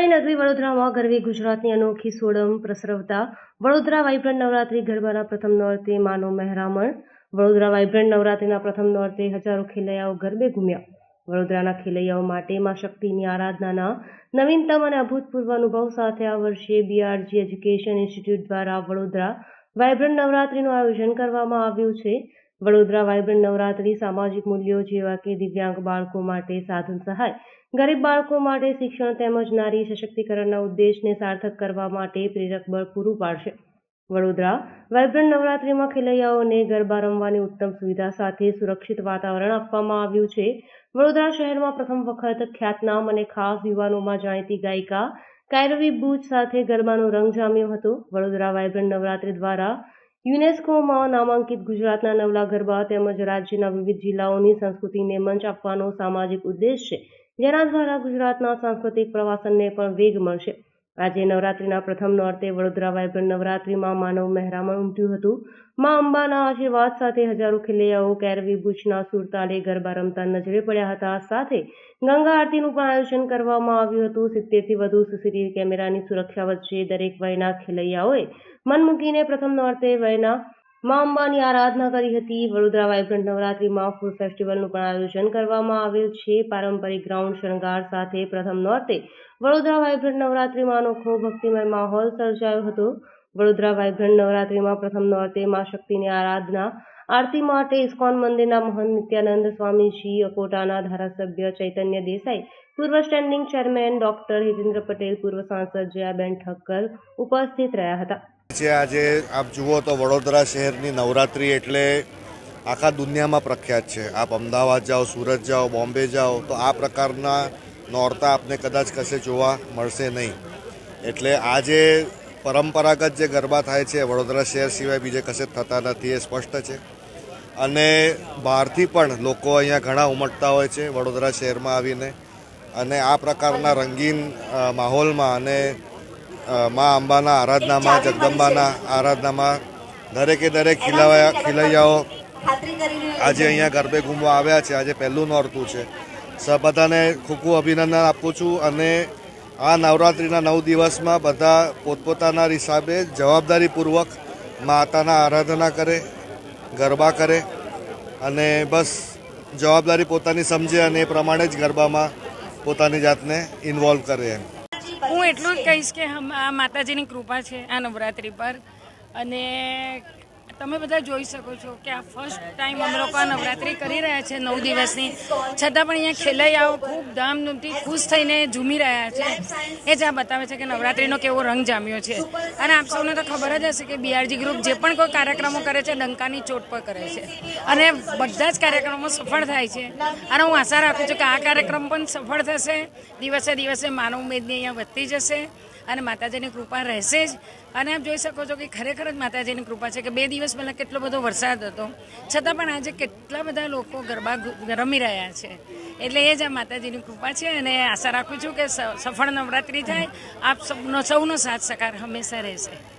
ગરબાની નગરી વડોદરામાં ગરવી ગુજરાતની અનોખી સોડમ પ્રસરવતા વડોદરા વાઇબ્રન્ટ નવરાત્રી ગરબાના પ્રથમ નોરતે માનો મહેરામણ. વડોદરા વાઇબ્રન્ટ નવરાત્રીના પ્રથમ નોરતે હજારો ખેલૈયાઓ ગરબે ઘૂમ્યા. વડોદરાના ખેલૈયાઓ માટે માં શક્તિની આરાધનાના નવીનતમ અને અભૂતપૂર્વ અનુભવ સાથે આ વર્ષે બીઆરજી એજ્યુકેશન ઇન્સ્ટિટ્યૂટ દ્વારા વડોદરા વાઇબ્રન્ટ નવરાત્રીનું આયોજન કરવામાં આવ્યું છે. વડોદરા વાઇબ્રન્ટ નવરાત્રી સામાજિક મૂલ્યો જેવા કે દિવ્યાંગ બાળકો માટે સાધન સહાય, ગરીબ બાળકો માટે શિક્ષણ તેમજ નારી સશક્તિકરણના ઉદ્દેશને સાર્થક કરવા માટે પ્રેરક બળ પૂરું પાડશે. વડોદરા વાઇબ્રન્ટ નવરાત્રીમાં ખેલૈયાઓને ગરબા રમવાની ઉત્તમ સુવિધા સાથે સુરક્ષિત વાતાવરણ આપવામાં આવ્યું છે. વડોદરા શહેરમાં પ્રથમ વખત ખ્યાતનામ અને ખાસ યુવાનોમાં જાણીતી ગાયિકા કાયરવી બૂચ સાથે ગરબાનો રંગ જામ્યો હતો. વડોદરા વાઇબ્રન્ટ નવરાત્રી દ્વારા યુનેસ્કોમાં નામાંકિત ગુજરાતના નવલા ગરબા તેમજ રાજ્યના વિવિધ જિલ્લાઓની સંસ્કૃતિને મંચ આપવાનો સામાજિક ઉદ્દેશ છે. જેના દ્વારા ગુજરાતના સાંસ્કૃતિક પ્રવાસનને પણ વેગ મળશે. આજે નવરાત્રીના પ્રથમ નોરતે વડોદરા વાઇબ્રન્ટ નવરાત્રિમાં માનવ મહેરામણ ઉમટ્યું હતું. મા અંબાના આશીર્વાદ સાથે હજારો ખેલૈયાઓ કેરવી, ભુજના સુરતાલે ગરબા રમતા નજરે પડ્યા હતા. સાથે ગંગા આરતીનું પણ આયોજન કરવામાં આવ્યું હતું. સિત્તેરથી વધુ સીસીટીવી કેમેરાની સુરક્ષા વચ્ચે દરેક વયના ખેલૈયાઓએ મન મૂકીને પ્રથમ નોરતે વયના મા અંબાની આરાધના કરી હતી. વડોદરા વાઇબ્રન્ટ નવરાત્રીમાં ફૂડ ફેસ્ટિવલનું પણ આયોજન કરવામાં આવેલ છે. પારંપરિક ગ્રાઉન્ડ શણગાર સાથે પ્રથમ નોરતે વડોદરા વાઇબ્રન્ટ નવરાત્રીમાં અનોખો ભક્તિમય માહોલ સર્જાયો હતો. વડોદરા વાઇબ્રન્ટ નવરાત્રીમાં પ્રથમ નોરતે મા શક્તિની આરાધના, આરતી માટે ઇસ્કોન મંદિરના મહંત નિત્યાનંદ સ્વામીજી, અકોટાના ધારાસભ્ય ચૈતન્ય દેસાઈ, પૂર્વ standing chairman doctor Hitendra Patel, પૂર્વ સાંસદ જયાબેન ઠક્કર ઉપસ્થિત રહ્યા હતા. છે, આજે આપ જુઓ તો વડોદરા શહેરની નવરાત્રિ એટલે આખા દુનિયામાં પ્રખ્યાત છે. આપ અમદાવાદ જાઓ, સુરત જાઓ, બોમ્બે જાઓ, તો આ પ્રકારના નોરતા આપને કદાચ કશે જોવા મળશે નહીં. એટલે આજે પરંપરાગત જે ગરબા થાય છે, વડોદરા શહેર સિવાય બીજે કશે થતા નથી એ સ્પષ્ટ છે. અને બહારથી પણ લોકો અહીંયા ઘણા ઉમટતા હોય છે વડોદરા શહેરમાં આવીને. અને આ પ્રકારના રંગીન માહોલમાં અને મા અંબાના આરાધનામાં જગદંબાના આરાધનામાં દરેકે દરેક ખીલાવા ખીલૈયાઓ આજે અહીંયા ગરબે ઘૂમવા આવ્યા છે. આજે પહેલું નોરતું છે. સર બધાને ખૂબ ખૂબ અભિનંદન આપું છું અને આ નવરાત્રિના નવ દિવસમાં બધા પોતપોતાના હિસાબે જવાબદારીપૂર્વક માતાના આરાધના કરે ગરબા કરે અને બસ જવાબદારી પોતાની સમજે અને એ પ્રમાણે જ ગરબામાં પોતાની જાતને ઇન્વોલ્વ કરે એમ. એટલું જ કહીશ કે આ માતાજીની કૃપા છે આ નવરાત્રિ પર. અને તમે બધા જોઈ શકો છો કે આ ફર્સ્ટ ટાઈમ અમે લોકો નવરાત્રિ કરી રહ્યા છે નવ દિવસની. છતાં પણ અહીંયા ખેલૈયાઓ ખૂબ ધામધૂમથી ખુશ થઈને ઝૂમી રહ્યા છે. એ જ આ બતાવે છે કે નવરાત્રિનો કેવો રંગ જામ્યો છે. અને આપ સૌને તો ખબર જ હશે કે બીઆરજી ગ્રુપ જે પણ કોઈ કાર્યક્રમો કરે છે, ડંકાની ચોટ પર કરે છે. અને બધા જ કાર્યક્રમો સફળ થાય છે. અને હું આશા રાખું છું કે આ કાર્યક્રમ પણ સફળ થશે. દિવસે દિવસે માનવ ઉમેદની અહીંયા વધતી જશે. અને માતાજીની કૃપા રહેશે જ. અને આપ જોઈ શકો છો કે ખરેખર જ માતાજીની કૃપા છે કે બે દિવસ પહેલાં કેટલો બધો વરસાદ હતો. છતાં પણ આજે કેટલા બધા લોકો ગરબા રમી રહ્યા છે. એટલે એ જ આ માતાજીની કૃપા છે અને આશા રાખું છું કે સફળ નવરાત્રિ થાય. આપ સૌનો સૌનો સાથ સહકાર હંમેશા રહેશે.